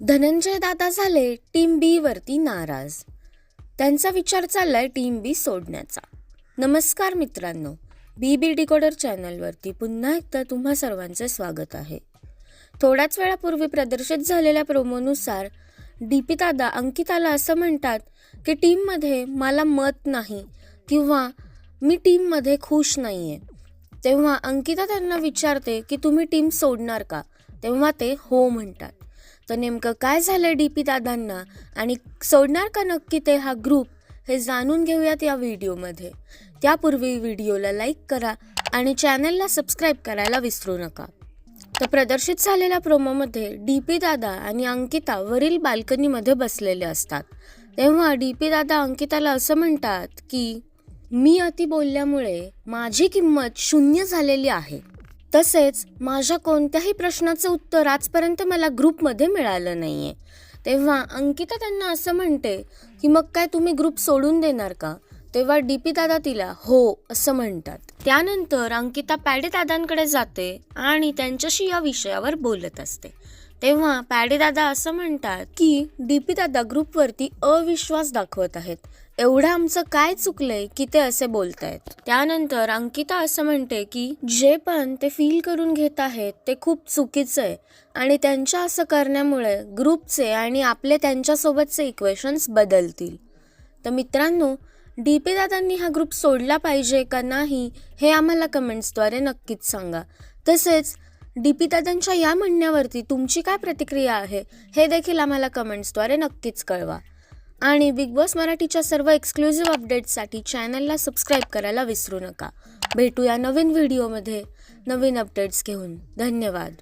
धनंजय दादा झाले टीम बी वरती नाराज. त्यांचा विचार चाललाय टीम बी सोडण्याचा. नमस्कार मित्रांनो बी बी डिकोडर चॅनलवरती पुन्हा एकदा तुम्हा सर्वांचे स्वागत आहे. थोड्याच वेळापूर्वी प्रदर्शित झालेल्या प्रोमोनुसार डी पी दादा अंकिताला असं म्हणतात की टीममध्ये मला मत नाही किंवा मी टीममध्ये खुश नाही आहे तेव्हा अंकिता त्यांना विचारते की तुम्ही टीम सोडणार का? तेव्हा ते हो म्हणतात. तर नेमकं काय झालं डी पी दादांना? आणि सोडणार का नक्की ते हा ग्रुप हे जाणून घेऊयात या व्हिडिओमध्ये. त्यापूर्वी व्हिडिओला लाईक करा आणि चॅनलला सबस्क्राईब करायला विसरू नका. तर प्रदर्शित झालेल्या प्रोमोमध्ये डी पी दादा आणि अंकिता वरील बाल्कनीमध्ये बसलेले असतात. तेव्हा डी पी दादा अंकिताला असं म्हणतात की मी अति बोलल्यामुळे माझी किंमत शून्य झालेली आहे. तसेच माझ्या कोणत्याही प्रश्नाचं उत्तर आजपर्यंत मला ग्रुपमध्ये मिळालं नाहीये. तेव्हा अंकिता त्यांना असं म्हणते की मग काय तुम्ही ग्रुप सोडून देणार का? तेव्हा डी पी दादा तिला हो असं म्हणतात. त्यानंतर अंकिता पॅडे दादांकडे जाते आणि त्यांच्याशी या विषयावर बोलत असते. तेव्हा पॅडे दादा असं म्हणतात की डी पी दादा ग्रुपवरती अविश्वास दाखवत आहेत. एवढं आमचं काय चुकलंय की ते असे बोलतायत. त्यानंतर अंकिता असं म्हणते की जे पण ते फील करून घेत आहेत ते खूप चुकीचं आहे. आणि त्यांच्या असं करण्यामुळे ग्रुपचे आणि आपले त्यांच्यासोबतचे इक्वेशन्स बदलतील. तर मित्रांनो डी पी दादांनी हा ग्रुप सोडला पाहिजे का नाही हे आम्हाला कमेंट्सद्वारे नक्कीच सांगा. तसेच डी पी दादांच्या या म्हणण्यावरती तुमची काय प्रतिक्रिया आहे हे देखील आम्हाला कमेंट्सद्वारे नक्कीच कळवा. आणि बिग बॉस मराठीच्या सर्व एक्सक्लुझिव्ह अपडेट्ससाठी चॅनलला सबस्क्राईब करायला विसरू नका. भेटूया नवीन व्हिडिओमध्ये नवीन अपडेट्स घेऊन. धन्यवाद.